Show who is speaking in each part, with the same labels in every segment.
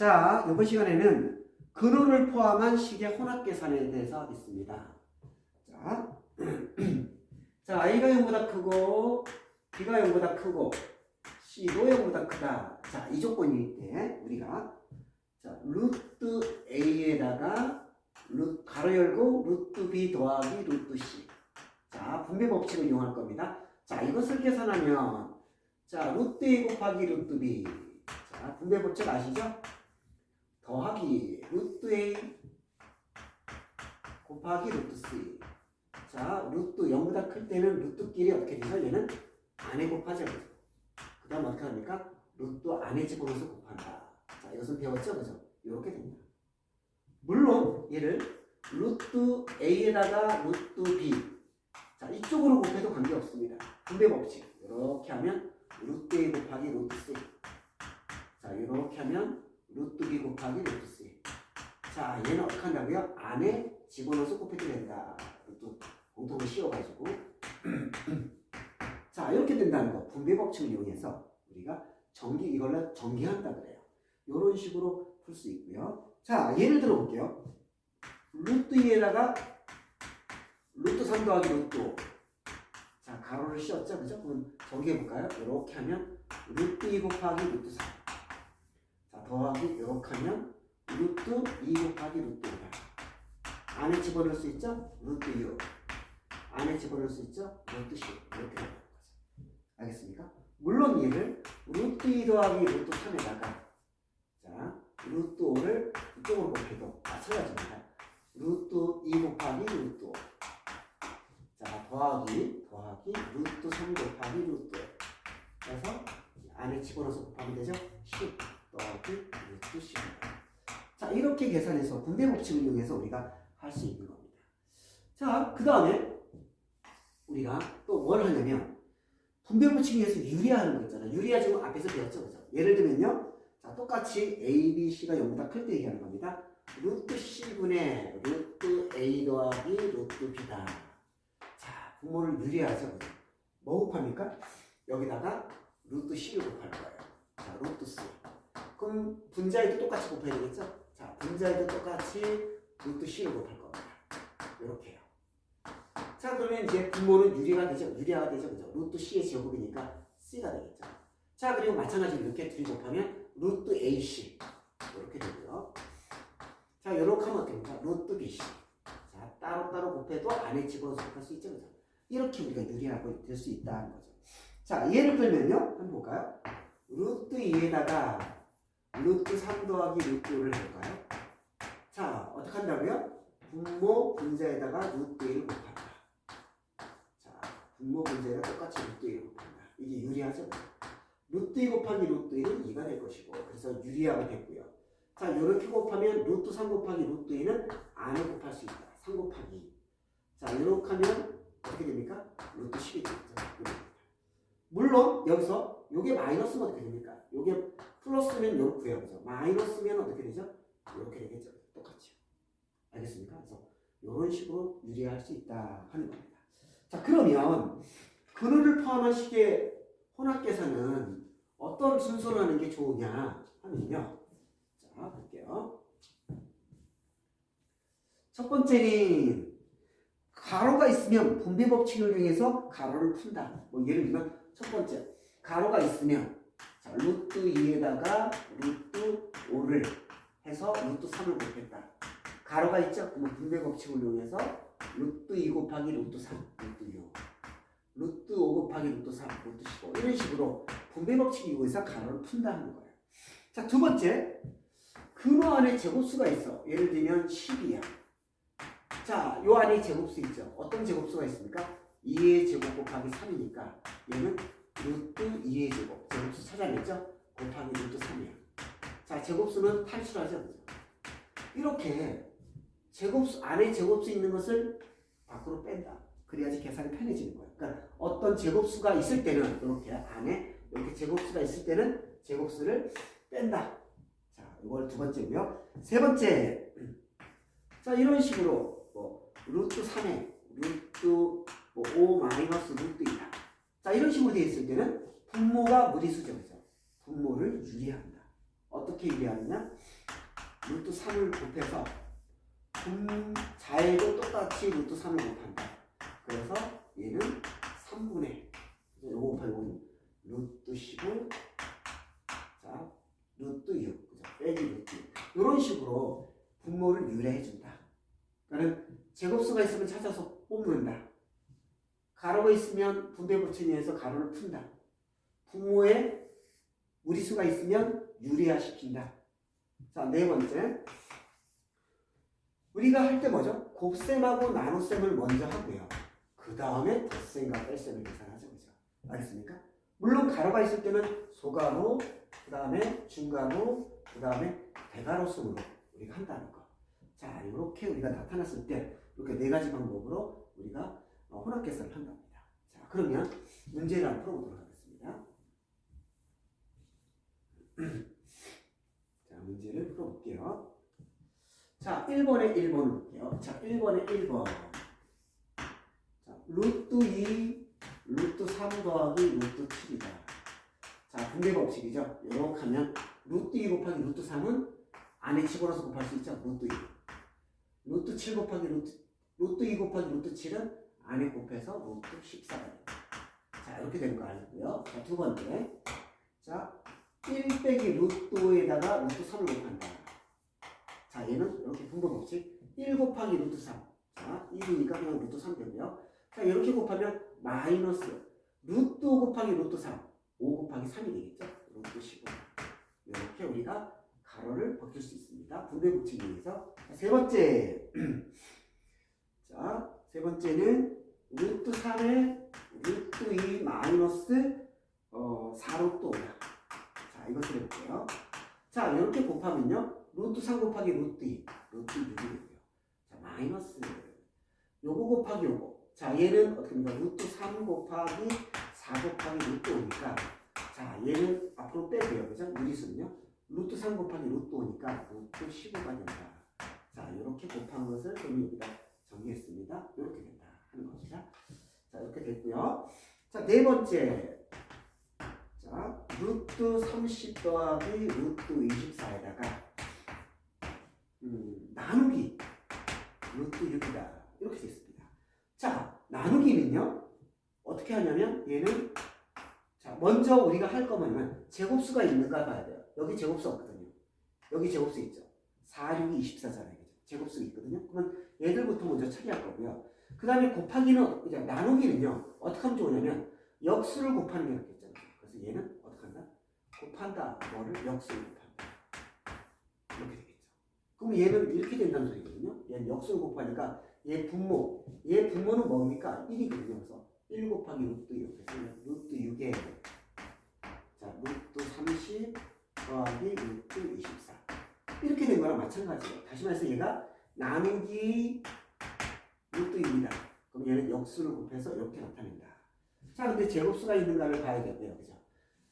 Speaker 1: 자, 이번 시간에는 근호를 포함한 식의 혼합 계산에 대해서 하겠습니다. 자, 자, A가 0보다 크고 B가 0보다 크고 C도 0보다 크다. 자, 이 조건일 때 우리가 자, 루트 A에다가 루, 가로 열고 루트 B 더하기 루트 C. 자, 분배 법칙을 이용할 겁니다. 자, 이것을 계산하면 자, 루트 A 곱하기 루트 B. 자, 분배 법칙 아시죠? 더하기 루트 A 곱하기 루트 C. 자, 루트 0보다 클 때는 루트끼리 어떻게 되죠? 얘는 안에 곱하죠. 그 다음 어떻게 합니까? 루트 안에 집어넣어서 곱한다. 자, 이것은 배웠죠? 그죠? 이렇게 됩니다. 물론 얘를 루트 A에다가 루트 B 자, 이쪽으로 곱해도 관계없습니다. 분배 법칙. 이렇게 하면 루트 A 곱하기 루트 C 자, 이렇게 하면 루트 B 곱하기 루트 C 자, 얘는 어떻게 한다고요? 안에 집어넣어서 곱해도 된다. 루트 공통을 씌워가지고 자, 이렇게 된다는 거. 분배 법칙을 이용해서 우리가 전기 이걸로 전개한다 그래요. 이런 식으로 풀 수 있고요. 자, 예를 들어 볼게요. 루트 2에다가 루트 3 더하기 루트 5. 자, 가로를 씌웠죠? 그죠? 그럼 전개해 볼까요? 이렇게 하면 루트 2 곱하기 루트 3. 자, 더하기 이렇게 하면 루트 2 곱하기 루트 5. 안에 집어넣을 수 있죠? 루트 6. 안에 집어넣을 수 있죠? 루트 10. 이렇게 되는 거죠. 알겠습니까? 물론 얘를 루트 2 더하기 루트 3에다가 자, 루트 5를 이쪽으로 곱해도 마찬가지입니다. 루트 2 곱하기 루트 5. 자, 더하기, 더하기, 루트 3 곱하기 루트 5. 그래서 안에 집어넣어서 곱하면 되죠? 10 더하기 루트 10. 자, 이렇게 계산해서 분배 법칙을 이용해서 우리가 할 수 있는 겁니다. 자, 그 다음에 우리가 또 뭘 하냐면 분배 법칙에 의해서 유리화하는 거 있잖아요. 유리화 지금 앞에서 배웠죠, 그죠? 예를 들면요. 자, 똑같이 A, B, C가 0보다 클 때 얘기하는 겁니다. 루트 C분의 루트 A 더하기 루트 B다. 자, 분모를 유리하죠. 그죠? 뭐 곱합니까? 여기다가 루트 C를 곱할 거예요. 자, 루트 C. 그럼 분자에도 똑같이 곱해야 되겠죠? 자, 분자에도 똑같이 루트 C를 곱할 겁니다. 이렇게요. 자, 그러면 이제 분모는 유리가 되죠? 유리화가 되죠? 그죠? 루트 C의 제곱이니까 C가 되겠죠? 자, 그리고 마찬가지로 이렇게 둘이 곱하면 루트 AC 이렇게 되고요. 자, 이렇게 하면 어떻게 됩니까? 루트 BC. 자, 따로따로 곱해도 안에 집어넣어서 곱할 수 있죠, 그죠? 이렇게 우리가 유리하고 될 수 있다는 거죠. 자, 예를 들면요. 한번 볼까요? 루트 2에다가 루트 3 더하기 루트 5를 해볼까요? 자, 어떻게 한다고요? 분모 분자에다가 루트 1을 곱한다. 자, 분모 분자에다 똑같이 루트 1을 곱한다. 이게 유리하죠? 루트 2 곱하기 루트 1은 2가 될 것이고 그래서 유리화가 됐고요. 자, 이렇게 곱하면 루트 3 곱하기 루트 2는 안에 곱할 수 있다. 3 곱하기 2. 자, 이렇게 하면 어떻게 됩니까? 루트 10이 되죠. 물론 여기서 요게 마이너스면 어떻게 됩니까? 요게 플러스면 요렇고요. 그죠? 마이너스면 어떻게 되죠? 이렇게 되겠죠. 똑같이요. 알겠습니까? 그래서 이런 식으로 유리할 수 있다 하는 겁니다. 자, 그러면 근호를 포함한 식의 혼합 계산은 어떤 순서로 하는 게 좋으냐 하면요. 자, 볼게요. 첫 번째는 가로가 있으면 분배 법칙을 이용해서 가로를 푼다. 뭐 예를 들면 첫 번째 가로가 있으면 자, 루트 2에다가 루트 5를 해서 루트 3을 곱했다. 가로가 있죠? 그러면 분배 법칙을 이용해서 루트 2 곱하기 루트 3, 루트 6. 루트 5 곱하기 루트 3, 루트 15 이런 식으로 분배 법칙 이용해서 가로를 푼다는 거예요. 자, 두 번째 근호 안에 제곱수가 있어. 예를 들면 10이야. 자, 요 안에 제곱수 있죠. 어떤 제곱수가 있습니까? 2의 제곱 곱하기 3이니까 얘는 루트 2의 제곱. 제곱수 찾아냈죠? 곱하기 루트 3이야. 자, 제곱수는 탈출하죠. 이렇게 제곱수 안에 제곱수 있는 것을 밖으로 뺀다. 그래야지 계산이 편해지는 거예요. 그러니까 어떤 제곱수가 있을 때는 이렇게 안에 이렇게 제곱수가 있을 때는 제곱수를 뺀다. 자, 이걸 두 번째고요. 세 번째, 자 이런 식으로 뭐 루트 3에 루트 뭐5 마이너스 루트 2다. 자 이런 식으로 되어 있을 때는 분모가 무리수죠, 그죠? 분모를 유리한다. 어떻게 유리하느냐? 루트 3을 곱해서 분 자에도 똑같이 루트 3을 곱한다. 그래서 얘는 3분의 요거 요거는 루트 15 자, 루트 6 그죠? 빼기 루트 6 이런 식으로 분모를 유래해 준다. 그러니까 제곱수가 있으면 찾아서 뽑는다. 가로가 있으면 분배 부침에서 가로를 푼다. 분모에 무리수가 있으면 유리화 시킨다. 자, 네 번째. 우리가 할 때 뭐죠? 곱셈하고 나눗셈을 먼저 하고요. 그 다음에 덧셈과 뺄셈을 계산하죠. 그죠? 알겠습니까? 물론 가로가 있을 때는 소가로, 그 다음에 중가로, 그 다음에 대가로 순으로 우리가 한다는 거. 자, 이렇게 우리가 나타났을 때 이렇게 네 가지 방법으로 우리가 어, 혼합 계산을 한답니다. 자, 그러면 문제를 한번 풀어보도록 하겠습니다. 자, 문제를 풀어볼게요. 자, 1번에 1번을 볼게요. 자, 1번에 1번. 자, 루트 2, 루트 3 더하기 루트 7이다. 자, 분배 법칙이죠. 이렇게 하면 루트 2 곱하기 루트 3은 안에 집어넣어서 곱할 수 있죠. 루트 2. 루트 7 곱하기 루트, 루트 2 곱하기 루트 7은 안에 곱해서 루트 14가 됩니다. 자, 이렇게 된거 알고요. 자, 두 번째. 자, 1 빼기 루트 5에다가 루트 3을 곱한다. 자, 얘는 이렇게 분배 법칙. 1 곱하기 루트 3. 자, 1이니까 그냥 루트 3 되고요. 자, 이렇게 곱하면 마이너스 루트 5 곱하기 루트 3. 5 곱하기 3이 되겠죠? 루트 15. 이렇게 우리가 가로를 벗길 수 있습니다. 분배 법칙에 의해서. 자, 세 번째. 자, 세 번째는 루트 3에 루트 2 마이너스 어, 4루트 5다. 자, 이것을 해볼게요. 자, 이렇게 곱하면요. 루트 3 곱하기 루트 2, 루트 6이 되고요. 자, 마이너스 요거 곱하기 요거. 자, 얘는 어떻게 됩니까? 루트 3 곱하기 4 곱하기 루트 5니까 자, 얘는 앞으로 빼고요. 그죠? 무리수는요. 루트 3 곱하기 루트 5니까 루트 15가 된다. 자, 이렇게 곱한 것을 여기다 정리했습니다. 이렇게 된다 하는 겁니다. 자, 이렇게 됐고요. 자, 네 번째. 자, 루트 30 더하기 루트 24에다가 음, 나누기 루트 6이다. 이렇게 됐습니다. 자, 나누기는요. 어떻게 하냐면 얘는 자, 먼저 우리가 할 거면 제곱수가 있는가 봐야 돼요. 여기 제곱수 없거든요. 여기 제곱수 있죠. 4, 6이 24잖아요. 그죠? 제곱수 있거든요. 그러면 얘들부터 먼저 처리할 거고요. 그 다음에 곱하기는, 이제 나누기는요. 어떻게 하면 좋으냐면 역수를 곱하는 게 낫겠죠. 그래서 얘는 어떻게 한다? 곱한다. 뭐를 역수를 곱한다. 이렇게 되겠죠. 그럼 얘는 이렇게 된다는 소리거든요. 얘는 역수를 곱하니까 얘 분모, 얘 분모는 뭡니까? 1이거든요. 그래서 1 곱하기 루트 6. 그래서 루트 6에 자, 루트 30 더하기 루트 24. 이렇게 된 거랑 마찬가지예요. 다시 말해서 얘가 나누기 루트 2이다. 그럼 얘는 역수를 곱해서 이렇게 나타낸다. 자, 근데 제곱수가 있는가를 봐야겠네요. 그죠?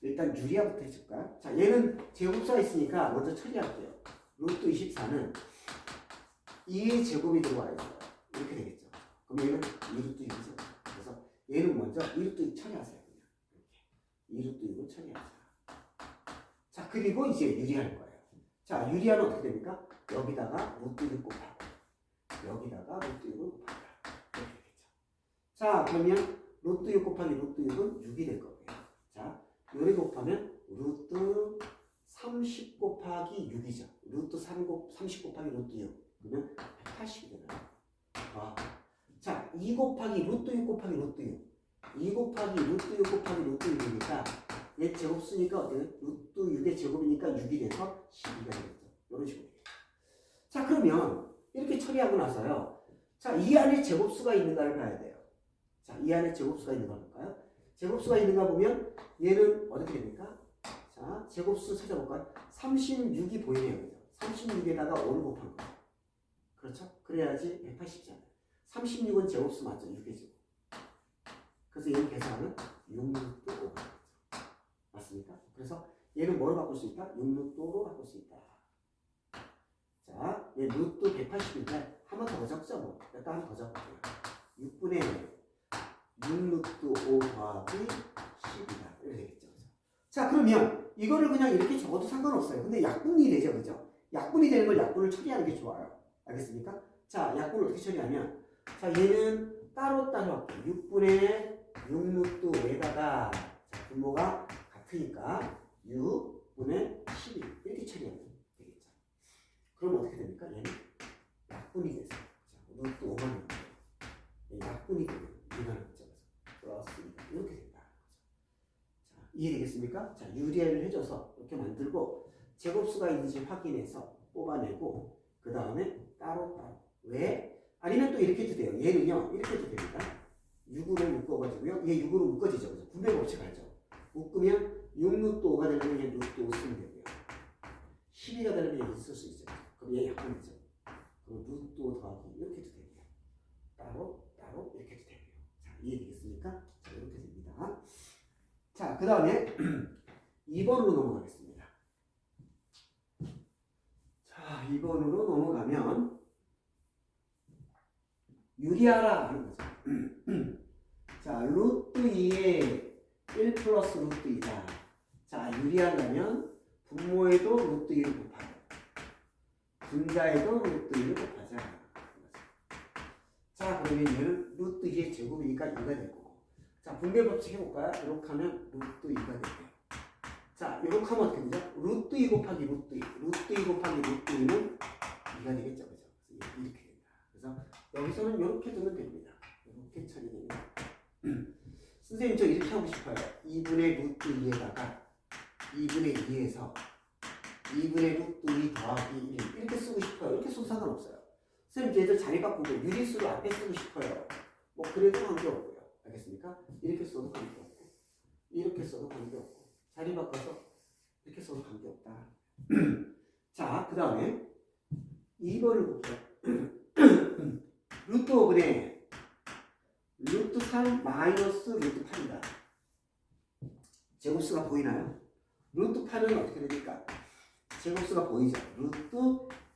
Speaker 1: 일단 유리화부터 해줄까? 자, 얘는 제곱수가 있으니까 먼저 처리할게요. 루트 24는 2의 제곱이 들어와야 돼요. 이렇게 되겠죠. 그럼 얘는 2루트 6이죠. 그래서 얘는 먼저 2루트 6 처리하세요. 그냥. 이렇게. 2루트 6을 처리하자. 자, 그리고 이제 유리할 거예요. 자, 유리화는 어떻게 됩니까? 여기다가 루트 6 곱하고 여기다가 루트 6을 곱한다. 이렇게 되겠죠. 자, 그러면 루트 6 곱하기 루트 6은 6이 될 거고요. 자, 요리 곱하면 루트 30 곱하기 6이죠. 루트 3 곱, 30 곱하기 루트 6. 그러면 180이 되나요? 아. 자, 2 곱하기 루트 6 곱하기 루트 6. 2 곱하기 루트 6 곱하기 루트 6이니까 얘 제곱수니까 어때요? 루트 6의 제곱이니까 6이 돼서 12가 되겠죠. 이런 식으로. 자, 그러면 이렇게 처리하고 나서요. 자, 이 안에 제곱수가 있는가를 봐야 돼요. 자, 이 안에 제곱수가 있는가 볼까요? 제곱수가 있는가 보면 얘는 어떻게 됩니까? 자, 제곱수 찾아볼까요? 36이 보이네요. 그죠? 36에다가 5를 곱한 거. 그렇죠? 그래야지 180잖아요. 36은 제곱수 맞죠? 6의 제곱. 그래서 얘는 계산하면 6루트 5가 되죠. 맞습니까? 그래서 얘는 뭐로 바꿀 수 있다? 6루트 5로 바꿀 수 있다. 자, 얘 루트 180인데 한 번 더 적죠? 뭐. 일단 한 번 더 적을게요. 6분의 6 루트 5 더하기 10이다. 이렇게 되겠죠. 그죠? 자, 그러면 이거를 그냥 이렇게 적어도 상관없어요. 근데 약분이 되죠, 그죠? 약분이 되는 걸 약분을 처리하는 게 좋아요. 알겠습니까? 자, 약분을 어떻게 처리하면, 자, 얘는 따로따로 할게요. 6분의 6 루트 5에다가, 자, 분모가 같으니까 6분의 12 이렇게 되겠죠. 그럼 어떻게 됩니까? 얘는 약분이 돼서, 자, 루트 5만 원. 약분이 되면 이만한 거죠. 플러스 이렇게 된다. 자, 이해되겠습니까? 자, 유리화를 해줘서 이렇게 만들고 제곱수가 있는지 확인해서 뽑아내고 그 다음에 따로따로 왜? 아니면 또 이렇게 해도 돼요. 얘는요 이렇게 해도 됩니다. 6으로 묶어가지고요. 얘 6으로 묶어지죠. 그래서 분배 법칙 알죠? 묶으면 6루트 5가 되면 얘 루트 5 쓰면 되고요. 12가 되면 얘 있을 수 있죠. 그럼 얘 약분이죠. 그럼 루트 5 더하기 이렇게 해도 되고요. 따로 따로 이렇게 해도 되고요. 자, 이해되겠습니까? 자, 이렇게 됩니다. 자, 그 다음에 2번으로 넘어가겠습니다. 자, 2번으로 넘어가면 유리하라 하는 거죠. 자, 루트 2에 1 플러스 루트 2다. 자, 유리하려면 분모에도 루트 2를 곱하고 분자에도 루트 2를 곱하자. 자, 그러면 얘는 루트 2의 제곱이니까 2가 될 거고. 자, 분배 법칙 해볼까요? 이렇게 하면 루트 2가 되고요. 자, 이렇게 하면 어떻게 되죠? 루트 2 곱하기 루트 2. 루트 2 곱하기 루트 2는 2가 되겠죠. 그죠? 이렇게 된다. 그래서 여기서는 이렇게 두면 됩니다. 이렇게 처리됩니다. 선생님, 저 이렇게 하고 싶어요. 2분의 루트 2에다가 2분의 2에서 2분의 루트 2 더하기 1 이렇게 쓰고 싶어요. 이렇게 써도 상관없어요. 선생님, 얘들 자리 바꾸고 유리수를 앞에 쓰고 싶어요. 뭐 그래도 관계없고요. 알겠습니까? 이렇게 써도 관계없고 이렇게 써도 관계없고 자리 바꿔서 이렇게 써도 관계없다. 자, 그 다음에 2번을 볼게요. 루트 5분의 루트 3 마이너스 루트 8이다. 제곱수가 보이나요? 루트 8은 어떻게 됩니까? 제곱수가 보이죠? 루트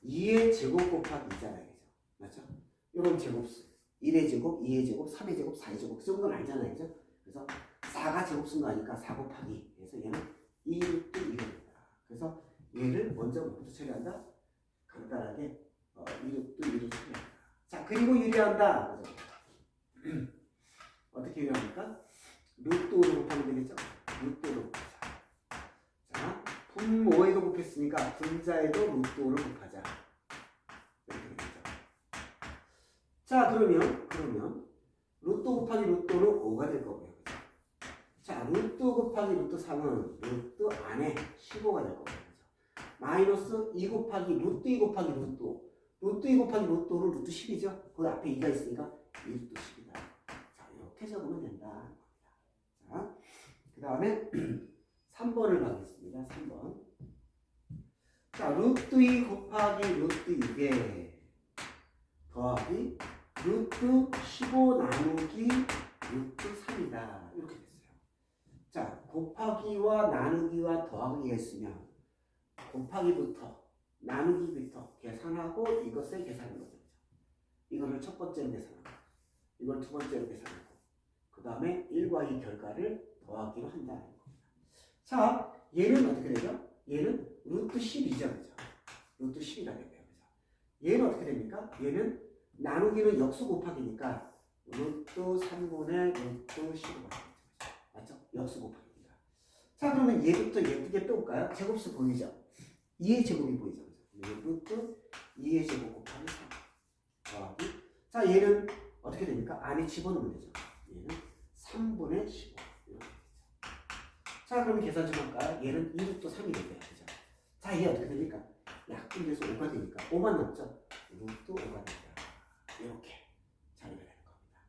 Speaker 1: 2의 제곱 곱하기 2잖아요. 그죠? 맞죠? 이건 제곱수. 1의 제곱, 2의 제곱, 3의 제곱, 4의 제곱. 그 정도는 알잖아요. 그죠? 그래서 4가 제곱수인 거니까 4 곱하기. 그래서 얘는 2 루트 1입니다. 그래서 얘를 먼저 뭐부터 처리한다? 간단하게 어, 2 루트 1을 처리한다. 자, 그리고 유리한다. 어떻게 유리합니까? 루트 5를 곱하면 되겠죠? 루트 5를 곱하자. 자, 분모에도 곱했으니까 분자에도 루트 5를 곱하자. 이렇게 되겠죠. 자, 그러면, 그러면, 루트 곱하기 5는 5가 될 거고요. 자, 루트 곱하기 루트 3은 루트 안에 15가 될. 그죠? 마이너스 2 곱하기 루트 2 곱하기 루트 5. 루트 2 곱하기 루트 5는 루트 10이죠? 그 앞에 2가 있으니까 2 루트 10이다. 자, 이렇게 적으면 된다. 자, 그 다음에 3번을 가겠습니다. 3번. 자, 루트 2 곱하기 루트 6에 더하기 루트 15 나누기 루트 3이다. 이렇게 됐어요. 자, 곱하기와 나누기와 더하기가 있으면 곱하기부터 나누기부터 계산하고 이것을 계산하는 거죠. 이거를 첫 번째로 계산하고 이걸 두 번째로 계산하고 그 다음에 1과 2 결과를 더하기로 한다는 겁니다. 자, 얘는 어떻게 되죠? 얘는 루트 10이죠. 그죠? 루트 10이가 되고요. 얘는 어떻게 됩니까? 얘는 나누기는 역수 곱하기니까 루트 3분의 루트 15가 되겠죠. 맞죠? 역수 곱하기입니다. 자, 그러면 얘부터 예쁘게 빼올까요? 제곱수 보이죠? 2의 제곱이 보이죠. 루트 2의 제곱 곱하기 3 더하기 자, 얘는 어떻게 됩니까? 안에 집어넣으면 되죠. 얘는 3분의 15 이렇게 되죠. 자, 그러면 계산 좀 할까요? 얘는 2루트 3이 되고요. 그죠? 자, 얘 어떻게 됩니까? 약분돼서 5가 되니까 5만 남죠? 루트 5가 됩니다. 이렇게 자리가 되는 겁니다.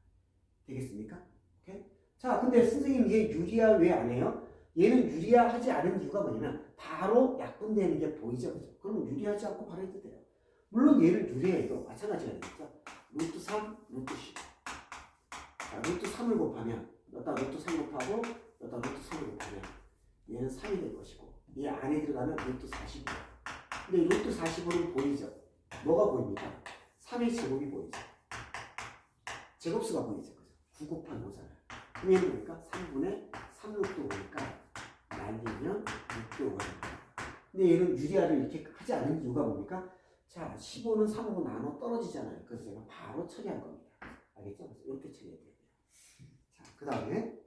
Speaker 1: 되겠습니까? 오케이? 자, 근데 선생님 얘 유리화 왜안 해요? 얘는 유리화 하지 않은 이유가 뭐냐면 바로 약분되는 게 보이죠. 그죠? 그러면 유리하지 않고 바로 해도 돼요. 물론 얘를 유리해도 마찬가지가 되겠죠. 루트 3, 루트 10. 자, 루트 3을 곱하면 여기다 루트 3 곱하고 여기다 루트 3을 곱하면 얘는 3이 될 것이고 얘 안에 들어가면 루트 40. 근데 루트 40으로 보이죠? 뭐가 보입니까? 3의 제곱이 보이죠? 제곱수가 보이죠? 그죠? 9 곱한 5잖아요. 그럼 얘는 뭡니까? 3분의 3 루트 5니까 날리면 루트 근데 얘는 유리아를 이렇게 하지 않은 이유가 뭡니까? 자, 15는 3하고 나눠 떨어지잖아요. 그래서 제가 바로 처리할 겁니다. 알겠죠? 그래서 이렇게 처리해야 돼요. 자, 그 다음에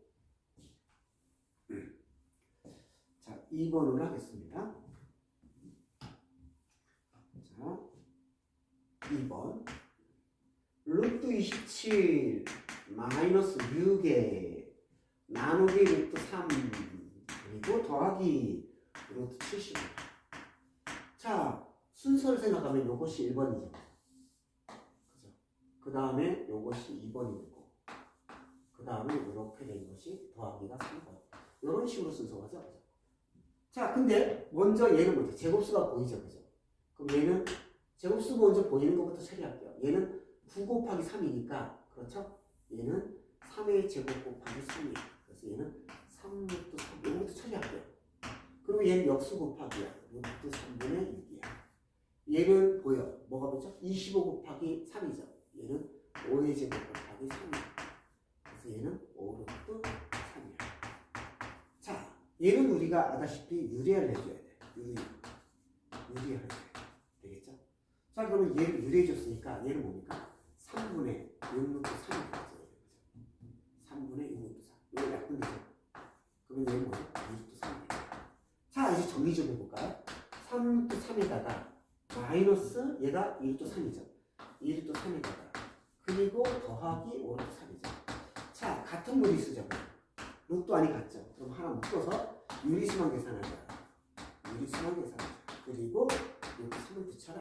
Speaker 1: 자, 2번으로 하겠습니다. 자, 2번 루트 27 마이너스 6에 나누기 루트 3 그리고 더하기 루트 75 자, 순서를 생각하면 이것이 1번이죠. 그죠? 그 다음에 이것이 2번이 되고 그 다음에 이렇게 된 것이 더하기가 3번 이런 식으로 순서가 죠 자, 근데 먼저 얘는 뭐죠? 제곱수가 보이죠, 그죠? 그럼 얘는 제곱수 먼저 보이는 것부터 처리할게요. 얘는 9 곱하기 3이니까 그렇죠? 얘는 3의 제곱 곱하기 3이에요. 그래서 얘는 3루트 3 이것부터 처리할게요. 그리고 얘는 역수 곱하기야. 루트 3분의 6이야. 얘는 보여. 뭐가 보죠? 25 곱하기 3이죠. 얘는 5의 제곱 곱하기 3이야. 그래서 얘는 5루트 3이야. 자, 얘는 우리가 아다시피 유리화를 해줘야 돼. 유리. 유리화를 해줘야 돼. 되겠죠? 자, 그러면 얘를 유리해줬으니까 얘는 뭡니까? 3분의 6루트 3이 되죠. 3분의 6루트 3. 이거 약분되죠? 그러면 얘는 뭐죠? 2루트 3이에요. 자, 이제 정리 좀 해볼까요? 3루트 3에다가 마이너스 얘가 2루트 3이죠. 2루트 3에다가 그리고 더하기 5루트 3이죠. 자, 같은 무리수죠. 루트 안이 같죠. 그럼 하나 묶어서 유리수만 거야. 유리수만 계산하자. 그리고 루트 3을 붙여라.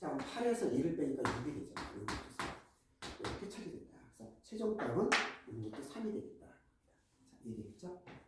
Speaker 1: 자, 그럼 8에서 1을 빼니까 6이 되죠. 6루트 3. 이렇게 처리된다. 그래서 최종 답은 6루트 3이 되겠다. 자, 이해되겠죠?